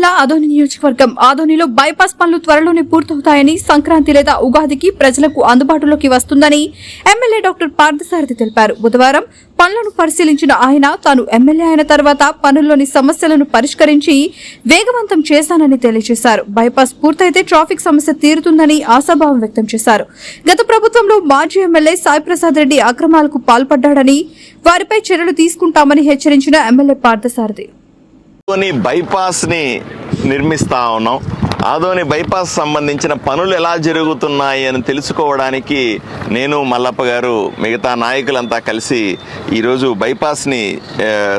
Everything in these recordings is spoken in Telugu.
జిల్లా ఆదోని నియోజకవర్గం. ఆదోనిలో బైపాస్ పనులు త్వరలోనే పూర్తవుతాయని సంక్రాంతి లేదా ఉగాదికి ప్రజలకు అందుబాటులోకి వస్తుందని ఎమ్మెల్యే డాక్టర్ పార్థసారథి తెలిపారు. బుధవారం పనులను పరిశీలించిన ఆయన తాను ఎమ్మెల్యే అయిన తర్వాత పనుల్లోని సమస్యలను పరిష్కరించి వేగవంతం చేశానని తెలియజేశారు. బైపాస్ పూర్తయితే ట్రాఫిక్ సమస్య తీరుతుందని ఆశాభావం వ్యక్తం చేశారు. గత ప్రభుత్వంలో మాజీ ఎమ్మెల్యే సాయి ప్రసాద్ రెడ్డి అక్రమాలకు పాల్పడ్డాడని వారిపై చర్యలు తీసుకుంటామని హెచ్చరించిన ఎమ్మెల్యే పార్థసారథి. ఆదోని బైపాస్ని నిర్మిస్తా ఉన్నాం. ఆదోని బైపాస్ సంబంధించిన పనులు ఎలా జరుగుతున్నాయి అని తెలుసుకోవడానికి నేను మల్లప్ప గారు మిగతా నాయకులంతా కలిసి ఈరోజు బైపాస్ని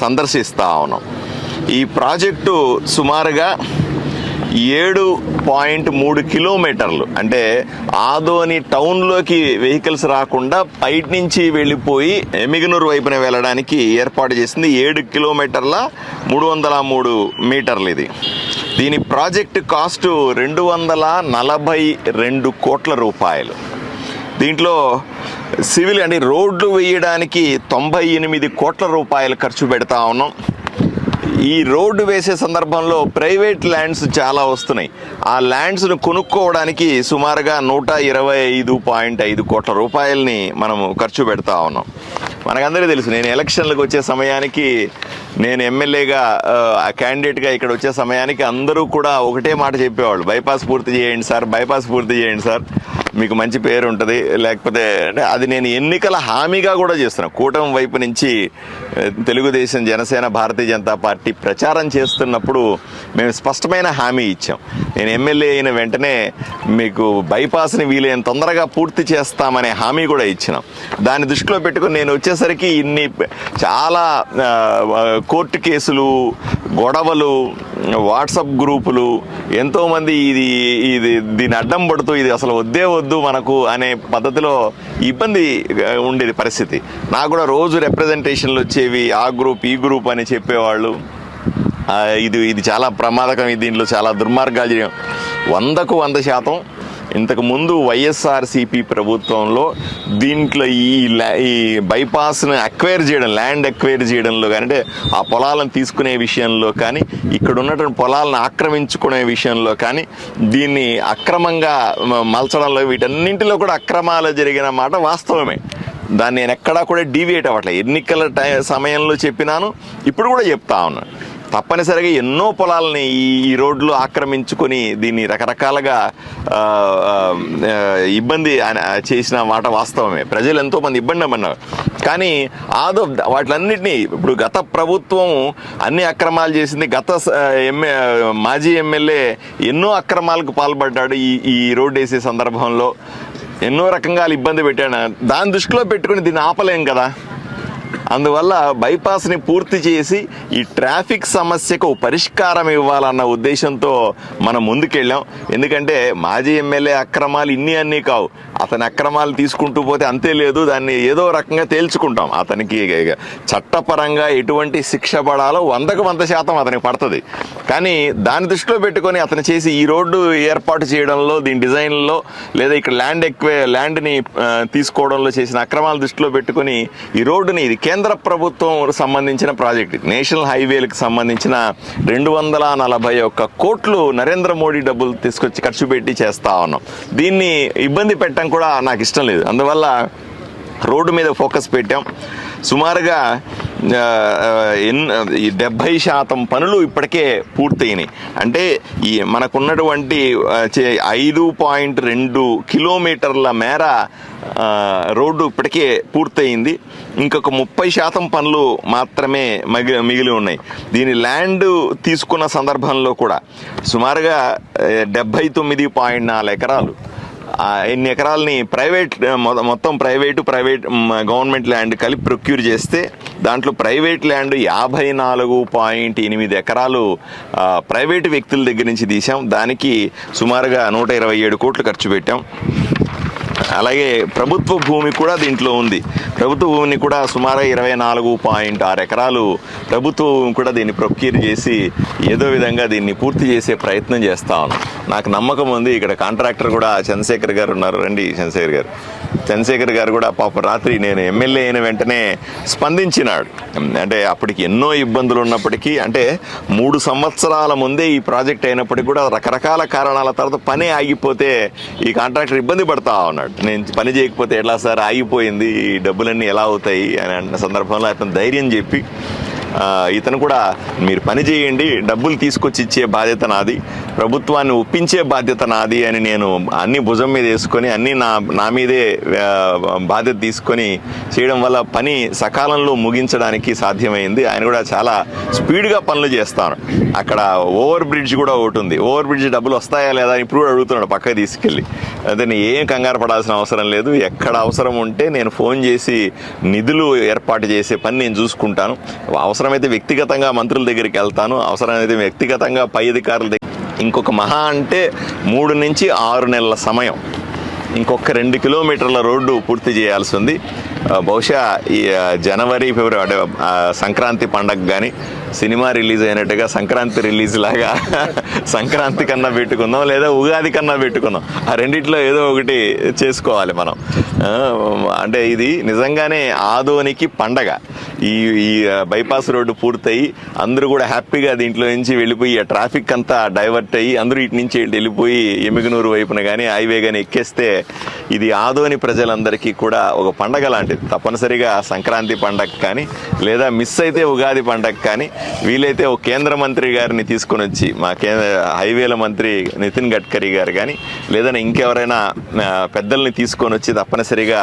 సందర్శిస్తూ ఉన్నాం. ఈ ప్రాజెక్టు సుమారుగా ఏడు పాయింట్ మూడు కిలోమీటర్లు. అంటే ఆదోని టౌన్లోకి వెహికల్స్ రాకుండా బయట నుంచి వెళ్ళిపోయి ఎమిగనూరు వైపున వెళ్ళడానికి ఏర్పాటు చేసింది ఏడు కిలోమీటర్ల మూడు వందల మూడు మీటర్లు ఇది. దీని ప్రాజెక్ట్ కాస్టు రెండు వందల నలభై రెండు కోట్ల రూపాయలు. దీంట్లో సివిల్ అంటే రోడ్లు వేయడానికి తొంభై ఎనిమిది కోట్ల రూపాయలు ఖర్చు పెడతా ఉన్నాం. ఈ రోడ్డు వేసే సందర్భంలో ప్రైవేట్ ల్యాండ్స్ చాలా వస్తున్నాయి. ఆ ల్యాండ్స్ను కొనుక్కోవడానికి సుమారుగా నూట ఇరవై ఐదు పాయింట్ ఐదు కోట్ల రూపాయలని మనము ఖర్చు పెడతా ఉన్నాం. మనకందరికీ తెలుసు నేను ఎలక్షన్లకు వచ్చే సమయానికి నేను ఎమ్మెల్యేగా ఆ క్యాండిడేట్గా ఇక్కడ వచ్చే సమయానికి అందరూ కూడా ఒకటే మాట చెప్పేవాళ్ళు. బైపాస్ పూర్తి చేయండి సార్ బైపాస్ పూర్తి చేయండి సార్. మీకు మంచి పేరు ఉంటుంది. లేకపోతే అంటే అది నేను ఎన్నికల హామీగా కూడా చేస్తున్నాను కూటమి వైపు నుంచి తెలుగుదేశం జనసేన భారతీయ జనతా పార్టీ ప్రచారం చేస్తున్నప్పుడు మేము స్పష్టమైన హామీ ఇచ్చాం. నేను ఎమ్మెల్యే అయిన వెంటనే మీకు బైపాస్ని వీలైన తొందరగా పూర్తి చేస్తామనే హామీ కూడా ఇచ్చినాం. దాన్ని దృష్టిలో పెట్టుకుని నేను వచ్చేసరికి ఇన్ని చాలా కోర్టు కేసులు గొడవలు వాట్సాప్ గ్రూపులు ఎంతోమంది ఇది ఇది దీని అడ్డం పడుతూ ఇది అసలు వద్దే వద్దు మనకు అనే పద్ధతిలో ఇబ్బంది ఉండేది పరిస్థితి. నాకు కూడా రోజు రిప్రజెంటేషన్లు వచ్చేవి ఆ గ్రూప్ ఈ గ్రూప్ అని చెప్పేవాళ్ళు. ఇది ఇది చాలా ప్రమాదకం దీంట్లో చాలా దుర్మార్గాలు వందకు వంద శాతం ఇంతకుముందు వైఎస్ఆర్సీపీ వైఎస్ఆర్సిపి ప్రభుత్వంలో దీంట్లో ఈ ఈ బైపాస్ను అక్వైర్ చేయడం ల్యాండ్ అక్వైర్ చేయడంలో కానీ అంటే ఆ పొలాలను తీసుకునే విషయంలో కానీ ఇక్కడ ఉన్నటువంటి పొలాలను ఆక్రమించుకునే విషయంలో కానీ దీన్ని అక్రమంగా మలచడంలో వీటన్నింటిలో కూడా అక్రమాలు జరిగిన మాట వాస్తవమే. దాన్ని నేను ఎక్కడా కూడా డీవియేట్ అవ్వట్లేదు. ఎన్నికల టై సమయంలో చెప్పినాను ఇప్పుడు కూడా చెప్తా ఉన్నాను తప్పనిసరిగా ఎన్నో పొలాలని ఈ రోడ్లు ఆక్రమించుకొని దీన్ని రకరకాలుగా ఇబ్బంది చేసిన మాట వాస్తవమే. ప్రజలు ఎంతోమంది ఇబ్బంది అన్నారు కానీ ఆదో వాటిలన్నింటినీ ఇప్పుడు గత ప్రభుత్వం అన్ని అక్రమాలు చేసింది. గత ఎంఏ మాజీ ఎమ్మెల్యే ఎన్నో అక్రమాలకు పాల్పడ్డాడు ఈ ఈ రోడ్డు వేసే సందర్భంలో. ఎన్నో రకంగా ఇబ్బంది పెట్టాడు. దాని దృష్టిలో పెట్టుకుని దీన్ని ఆపలేం కదా? అందువల్ల బైపాస్ని పూర్తి చేసి ఈ ట్రాఫిక్ సమస్యకు పరిష్కారం ఇవ్వాలన్న ఉద్దేశంతో మనం ముందుకెళ్ళాం. ఎందుకంటే మాజీ ఎమ్మెల్యే అక్రమాలు ఇన్ని అన్నీ కావు. అతని అక్రమాలు తీసుకుంటూ పోతే అంతే లేదు. దాన్ని ఏదో రకంగా తేల్చుకుంటాం. అతనికి చట్టపరంగా ఎటువంటి శిక్ష పడాలో వందకు వంద శాతం అతనికి పడుతుంది. కానీ దాని దృష్టిలో పెట్టుకొని అతను చేసి ఈ రోడ్డు ఏర్పాటు చేయడంలో దీని డిజైన్లో లేదా ఇక్కడ ల్యాండ్ ఎక్కువ ల్యాండ్ని తీసుకోవడంలో చేసిన అక్రమాల దృష్టిలో పెట్టుకొని ఈ రోడ్డుని ఇది కేంద్ర ప్రభుత్వం సంబంధించిన ప్రాజెక్ట్ నేషనల్ హైవేలకు సంబంధించిన రెండు వందల నలభై ఒక్క కోట్లు నరేంద్ర మోడీ డబ్బులు తీసుకొచ్చి ఖర్చు పెట్టి చేస్తా ఉన్నాం. దీన్ని ఇబ్బంది పెట్టడం కూడా నాకు ఇష్టం లేదు. అందువల్ల రోడ్డు మీద ఫోకస్ పెట్టాం. సుమారుగా ఎన్- ఈ డెబ్బై శాతం పనులు ఇప్పటికే పూర్తయినాయి. అంటే ఈ మనకున్నటువంటి చే- ఐదు పాయింట్ రెండు కిలోమీటర్ల మేర రోడ్డు ఇప్పటికే పూర్తయింది. ఇంకొక ముప్పై శాతం పనులు మాత్రమే మిగి మిగిలి ఉన్నాయి. దీని ల్యాండ్ తీసుకున్న సందర్భంలో కూడా సుమారుగా డెబ్బై తొమ్మిది పాయింట్ నాలుగు ఎకరాలు. ఎన్ని ఎకరాలని ప్రైవేట్ మొ- మొత్తం ప్రైవేటు ప్రైవేట్ గవర్నమెంట్ ల్యాండ్ కలిపి ప్రొక్యూర్ చేస్తే దాంట్లో ప్రైవేట్ ల్యాండ్ యాభై నాలుగు పాయింట్ ఎనిమిది ఎకరాలు ప్రైవేటు వ్యక్తుల దగ్గర నుంచి తీసాం. దానికి సుమారుగా నూట ఇరవై ఏడు కోట్లు ఖర్చు పెట్టాం. అలాగే ప్రభుత్వ భూమి కూడా దీంట్లో ఉంది. ప్రభుత్వ భూమిని కూడా సుమారు ఇరవై నాలుగు పాయింట్ ఆరు ఎకరాలు ప్రభుత్వ భూమి కూడా దీన్ని ప్రొక్యూర్ చేసి ఏదో విధంగా దీన్ని పూర్తి చేసే ప్రయత్నం చేస్తా ఉన్నాం. నాకు నమ్మకం ఉంది. ఇక్కడ కాంట్రాక్టర్ కూడా చంద్రశేఖర్ గారు ఉన్నారు. రండి చంద్రశేఖర్ గారు. చంద్రశేఖర్ గారు కూడా పాప రాత్రి నేను ఎమ్మెల్యే అయిన వెంటనే స్పందించినాడు. అంటే అప్పటికి ఎన్నో ఇబ్బందులు ఉన్నప్పటికీ అంటే మూడు సంవత్సరాల ముందే ఈ ప్రాజెక్ట్ అయినప్పటికీ కూడా రకరకాల కారణాల తర్వాత పని ఆగిపోతే ఈ కాంట్రాక్టర్ ఇబ్బంది పడతా ఉన్నాడు. నేను పని చేయకపోతే ఎలా సార్? ఆగిపోయింది. ఈ డబ్బులన్నీ ఎలా అవుతాయి? అని అన్న సందర్భంలో అతను ధైర్యం చెప్పి ఇతను కూడా మీరు పని చేయండి. డబ్బులు తీసుకొచ్చి ఇచ్చే బాధ్యత నాది. ప్రభుత్వాన్ని ఒప్పించే బాధ్యత నాది అని నేను అన్ని భుజం మీద వేసుకొని అన్ని నా నా మీదే బాధ్యత తీసుకొని చేయడం వల్ల పని సకాలంలో ముగించడానికి సాధ్యమైంది. ఆయన కూడా చాలా స్పీడ్గా పనులు చేస్తాను అక్కడ ఓవర్ బ్రిడ్జ్ కూడా ఒకటి ఉంది. ఓవర్ బ్రిడ్జ్ డబ్బులు వస్తాయా లేదా అని ఇప్పుడు కూడా అడుగుతున్నాడు పక్కకి తీసుకెళ్ళి. అదే నేను ఏం కంగారు పడాల్సిన అవసరం లేదు. ఎక్కడ అవసరం ఉంటే నేను ఫోన్ చేసి నిధులు ఏర్పాటు చేసే పని నేను చూసుకుంటాను. అవసరమైతే వ్యక్తిగతంగా మంత్రుల దగ్గరికి వెళ్తాను. అవసరమైతే వ్యక్తిగతంగా పై అధికారుల దగ్గర ఇంకొక మహా అంటే మూడు నుంచి ఆరు నెలల సమయం. ఇంకొక రెండు కిలోమీటర్ల రోడ్డు పూర్తి చేయాల్సి ఉంది బహుశా ఈ జనవరి ఫిబ్రవరి అంటే సంక్రాంతి పండగ కానీ సినిమా రిలీజ్ అయినట్టుగా సంక్రాంతి రిలీజ్ లాగా సంక్రాంతి కన్నా పెట్టుకుందాం లేదా ఉగాది కన్నా పెట్టుకుందాం. ఆ రెండిట్లో ఏదో ఒకటి చేసుకోవాలి మనం. అంటే ఇది నిజంగానే ఆదోనికి పండగ. ఈ ఈ బైపాస్ రోడ్డు పూర్తయి అందరూ కూడా హ్యాపీగా దీంట్లో నుంచి వెళ్ళిపోయి ఆ ట్రాఫిక్ అంతా డైవర్ట్ అయ్యి అందరూ ఇటు నుంచి వెళ్ళిపోయి ఎమిగనూరు వైపున కానీ హైవే కానీ ఎక్కేస్తే ఇది ఆదోని ప్రజలందరికీ కూడా ఒక పండగ లాంటిది. తప్పనిసరిగా సంక్రాంతి పండగ కానీ లేదా మిస్ అయితే ఉగాది పండగ కానీ వీలైతే ఒక కేంద్ర మంత్రి గారిని తీసుకొని వచ్చి మా కేంద్ర హైవేల మంత్రి నితిన్ గడ్కరీ గారు కానీ లేదా ఇంకెవరైనా పెద్దల్ని తీసుకొని వచ్చి తప్పనిసరిగా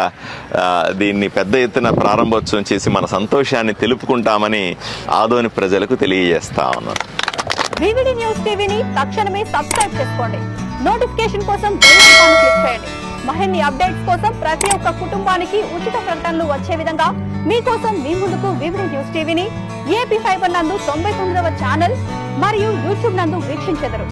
దీన్ని పెద్ద ఎత్తున ప్రారంభోత్సవం చేసి మన సంతోషం సంతోషాన్ని తెలుపుకుంటామని ఆదోని ప్రజలకు తెలియజేస్తా ఉన్నాను వివిడి న్యూస్ టీవీని తక్షణమే సబ్స్క్రైబ్ చేసుకోండి. నోటిఫికేషన్ కోసం బెల్ ఐకాన్ క్లిక్ చేయండి. మరిన్ని అప్డేట్స్ కోసం ప్రతి ఒక్క కుటుంబానికి ఉచిత ప్రకటనలు వచ్చే విధంగా మీకోసం మీ ముందుకు వివిడి న్యూస్ టీవీని ఏపీ ఫైబర్ నందు తొంభై తొమ్మిదవ ఛానల్ మరియు యూట్యూబ్ నందు వీక్షించెదరు.